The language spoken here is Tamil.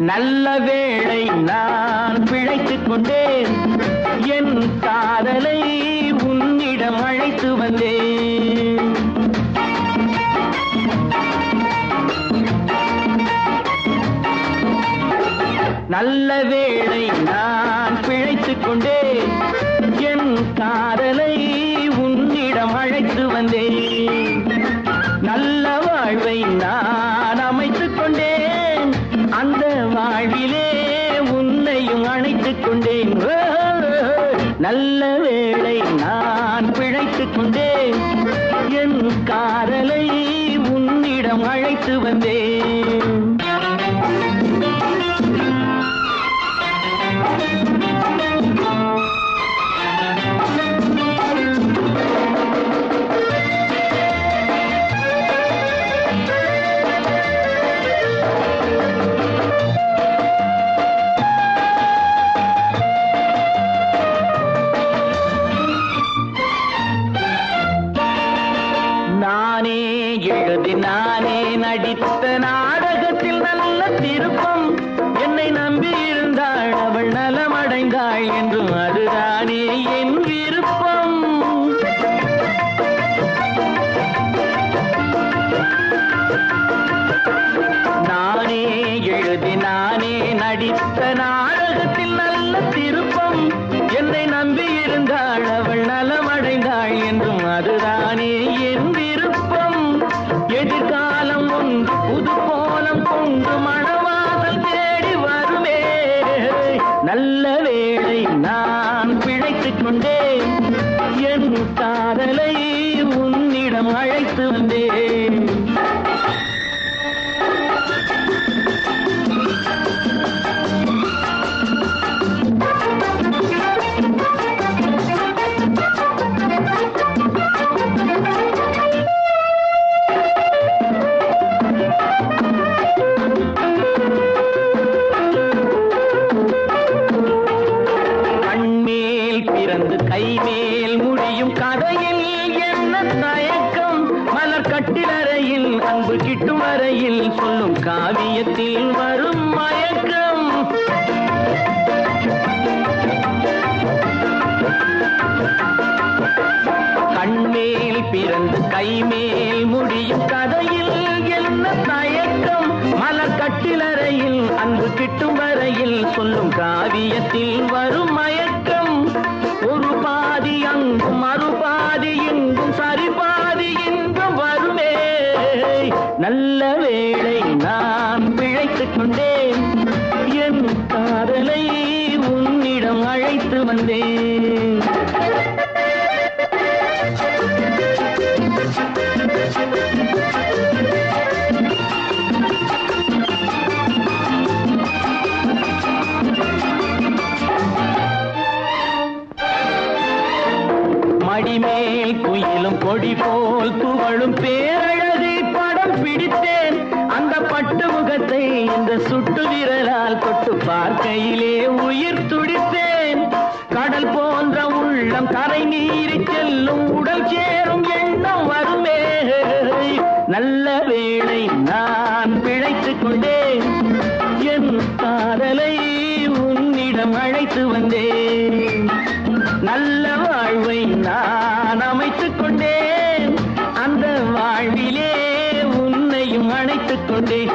நல்ல வேளை நான் பிழைத்துக் கொண்டேன். என் காதலை உன்னிடம் அழைத்து வந்தேன். நல்ல வேளை நான் பிழைத்துக் கொண்டேன். என் காதலை வாழ்விலே உன்னையும் அணைத்துக் கொண்டேன். நல்ல வேளை நான் பிழைத்துக் கொண்டேன். என் காதலை உன்னிடம் அழைத்து வந்தேன். எழுதி நானே நடித்த நாடகத்தில் நல்ல திருப்பம். என்னை நம்பி இருந்தாள் அவள் நலமடைந்தாள் என்றும் அதுதான். எதிர்காலம் ஒன்று புது கோலம் கொண்டு மணவாசல் தேடி வருமே. நல்ல வேளை நான் பிழைத்துக் கொண்டேன் என் காதலை உன்னிடம் அழைத்து வந்தேன். பிறந்து கைமேல் முடியும் கதையில் என்ன தயக்கம்? மலர் கட்டிலறையில் அன்பு கிட்டும் வரையில் சொல்லும் காவியத்தில் வரும் மயக்கம். கண்மேல் பிறந்து கைமேல் முடியும் கதையில் என்ன தயக்கம்? மலர் கட்டிலறையில் அன்பு கிட்டும் வரையில் சொல்லும் காவியத்தில் வரும் மயக்கம். மறுபாதி இங்கும் சரிபாதி இங்கும் வருமே. நல்ல வேளை நான் பிழைத்துக் கொண்டேன். என் காதலை உன்னிடம் அழைத்து வந்தேன். மேலும் கொடி போல் துவழும் பேரழகை படம் பிடித்தேன். அந்த பட்டு முகத்தை இந்த சுட்டு விரலால் தொட்டு பார்க்கையிலே உயிர் துடித்தேன். கடல் போன்ற உள்ளம் கரை நீரி செல்லும் உடல் சேரும் எண்ணம் வருமே. நல்ல வேளை நான் பிழைத்துக் கொண்டேன். என் காதலை உன்னிடம் அழைத்து வந்தேன். நல்ல வாழ்வை நான் அமைத்து அணைத்துக் கொண்டே.